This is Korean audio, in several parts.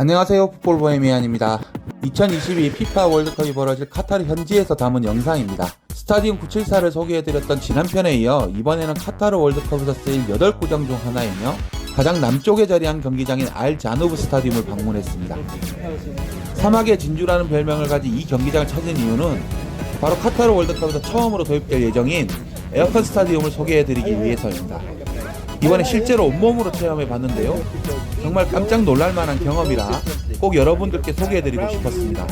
안녕하세요. 풋볼 보헤미안입니다. 2022 피파 월드컵이 벌어질 카타르 현지에서 담은 영상입니다. 스타디움 974를 소개해드렸던 지난 편에 이어 이번에는 카타르 월드컵에서 쓰인 8구장 중 하나이며 가장 남쪽에 자리한 경기장인 알 자누브 스타디움을 방문했습니다. 사막의 진주라는 별명을 가진 이 경기장을 찾은 이유는 바로 카타르 월드컵에서 처음으로 도입될 예정인 에어컨 스타디움을 소개해드리기 위해서입니다. 이번에 실제로 온몸으로 체험해 봤는데요. 정말 깜짝 놀랄 만한 경험이라 꼭 여러분들께 소개해드리고 싶었습니다.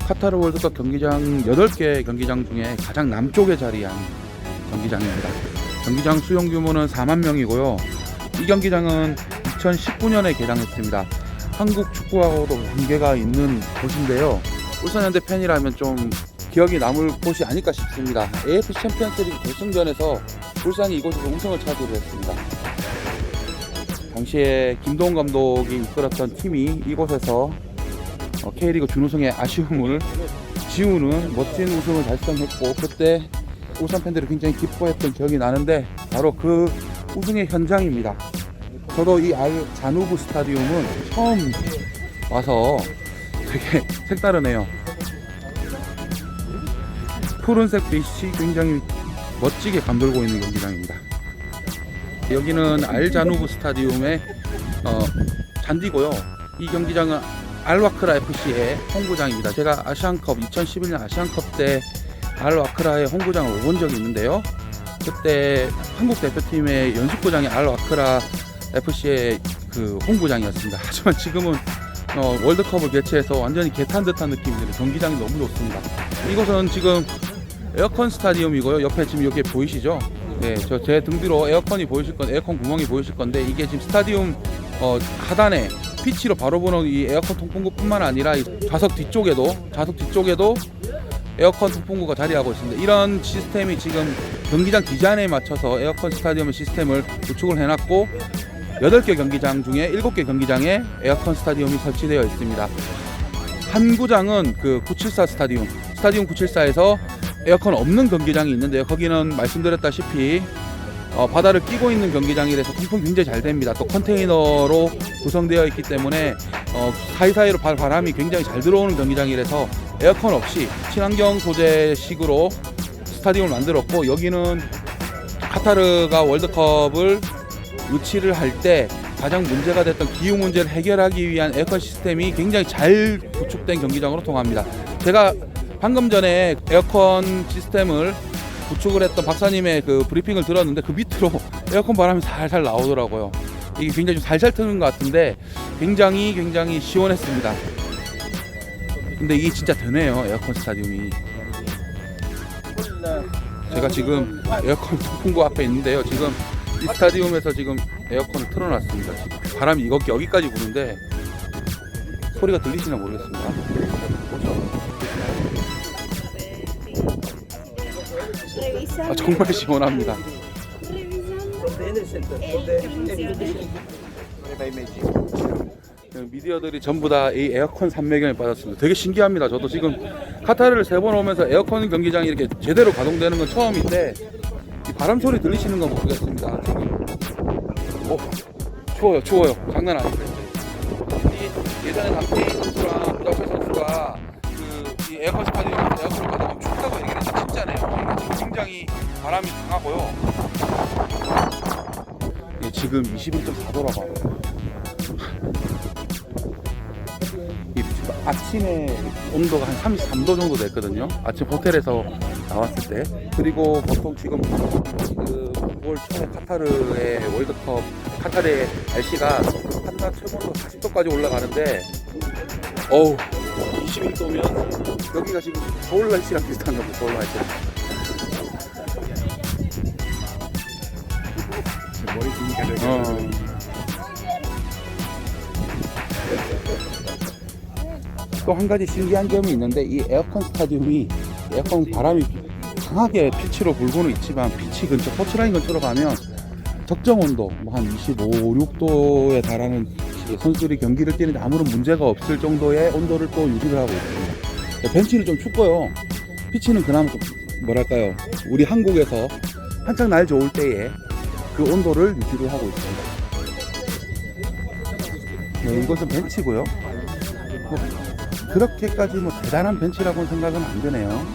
카타르 월드컵 경기장 8개 경기장 중에 가장 남쪽에 자리한 경기장입니다. 경기장 수용 규모는 4만 명이고요. 이 경기장은 2019년에 개장했습니다. 한국 축구하고도 관계가 있는 곳인데요. 울산현대 팬이라면 좀 기억이 남을 곳이 아닐까 싶습니다. AF 챔피언스리그 결승전에서 울산이 이곳에서 우승을 차지를 했습니다. 당시에 김동훈 감독이 이끌었던 팀이 이곳에서 어, K리그 준우승의 아쉬움을 지우는 멋진 우승을 달성했고 그때 울산 팬들이 굉장히 기뻐했던 기억이 나는데 바로 그 우승의 현장입니다. 저도 이 알 자누브 스타디움은 처음 와서 되게 색다르네요. 푸른색 빛이 굉장히 멋지게 감돌고 있는 경기장입니다. 여기는 알자누브 스타디움의 어, 잔디고요. 이 경기장은 알와크라 FC의 홈구장입니다. 제가 아시안컵 2011년 아시안컵 때 알와크라의 홈구장을 온 적이 있는데요. 그때 한국 대표팀의 연습구장이 알와크라 FC의 그 홈구장이었습니다. 하지만 지금은 어, 월드컵을 개최해서 완전히 개탄 듯한 느낌이 드는 경기장이 너무 좋습니다. 이곳은 지금 에어컨 스타디움이고요. 옆에 지금 여기 보이시죠? 네, 저제 등 뒤로 에어컨이 보이실 건 에어컨 구멍이 보이실 건데 이게 지금 스타디움 어, 하단에 피치로 바로 보는 이 에어컨 통풍구뿐만 아니라 이 좌석 뒤쪽에도 좌석 뒤쪽에도 에어컨 통풍구가 자리하고 있습니다. 이런 시스템이 지금 경기장 디자인에 맞춰서 에어컨 스타디움 시스템을 구축을 해놨고 8개 경기장 중에 7개 경기장에 에어컨 스타디움이 설치되어 있습니다. 한 구장은 그 974 스타디움, 스타디움 974에서 에어컨 없는 경기장이 있는데요. 거기는 말씀드렸다시피 어, 바다를 끼고 있는 경기장이라서 통풍이 굉장히 잘 됩니다. 또 컨테이너로 구성되어 있기 때문에 어, 사이사이로 바, 바람이 굉장히 잘 들어오는 경기장이라서 에어컨 없이 친환경 소재식으로 스타디움을 만들었고 여기는 카타르가 월드컵을 유치를 할 때 가장 문제가 됐던 기후 문제를 해결하기 위한 에어컨 시스템이 굉장히 잘 구축된 경기장으로 통합니다. 제가 방금 전에 에어컨 시스템을 구축을 했던 박사님의 그 브리핑을 들었는데 그 밑으로 에어컨 바람이 살살 나오더라고요. 이게 굉장히 좀 살살 트는 것 같은데 굉장히 굉장히 시원했습니다. 근데 이게 진짜 되네요 에어컨 스타디움이. 제가 지금 에어컨 통풍구 앞에 있는데요. 지금 이 스타디움에서 지금 에어컨을 틀어놨습니다. 지금 바람이 이거 여기까지 부는데 소리가 들리시나 모르겠습니다. 아, 정말 시원합니다. 미디어들이 전부 다 이 에어컨 삼매경에 빠졌습니다. 되게 신기합니다. 저도 지금 카타르를 세 번 오면서 에어컨 경기장이 이렇게 제대로 가동되는 건 처음인데 이 바람 소리 들리시는 건 모르겠습니다. 어, 추워요, 추워요. 장난 아니에요. 이 예전에 남태희 선수랑 구다철 선수가 그이 에어컨 스타디움 바람이 강하고요. 예, 지금 21.4도라고 하네요. 이 지금 아침에 온도가 한 33도 정도 됐거든요. 아침 호텔에서 나왔을 때. 그리고 보통 지금 그 9월 초에 카타르의 월드컵 카타르의 날씨가 한낮 최고로 40도까지 올라가는데 어우 21도면 여기가 지금 서울 날씨랑 비슷한 겁니다. 서울 날씨. 머리 기니까 되게 어. 또한 가지 신기한 점이 있는데 이 에어컨 스타디움이 에어컨 바람이 강하게 피치로 불고는 있지만 피치 근처 터치라인 근처로 가면 적정 온도 뭐 한 25, 6도에 달하는 선수들이 경기를 뛰는데 아무런 문제가 없을 정도의 온도를 또 유지를 하고 있습니다. 벤치는 좀 춥고요. 피치는 그나마 좀 뭐랄까요 우리 한국에서 한창 날 좋을 때에 그 온도를 유지를 하고 있습니다. 네, 이것은 벤치고요. 뭐 그렇게까지 뭐 대단한 벤치라고는 생각은 안 되네요.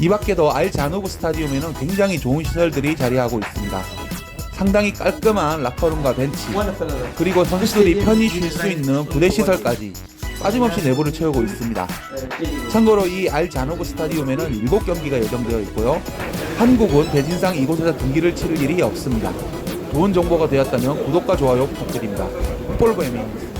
이 밖에도 알 자누브 스타디움에는 굉장히 좋은 시설들이 자리하고 있습니다. 상당히 깔끔한 라커룸과 벤치, 그리고 선수들이 편히 쉴 수 있는 부대 시설까지 빠짐없이 내부를 채우고 있습니다. 참고로 이 알 자노브 스타디움에는 7경기가 예정되어 있고요. 한국은 대진상 이곳에서 경기를 치를 일이 없습니다. 좋은 정보가 되었다면 구독과 좋아요 부탁드립니다. 풋볼부엠입니다.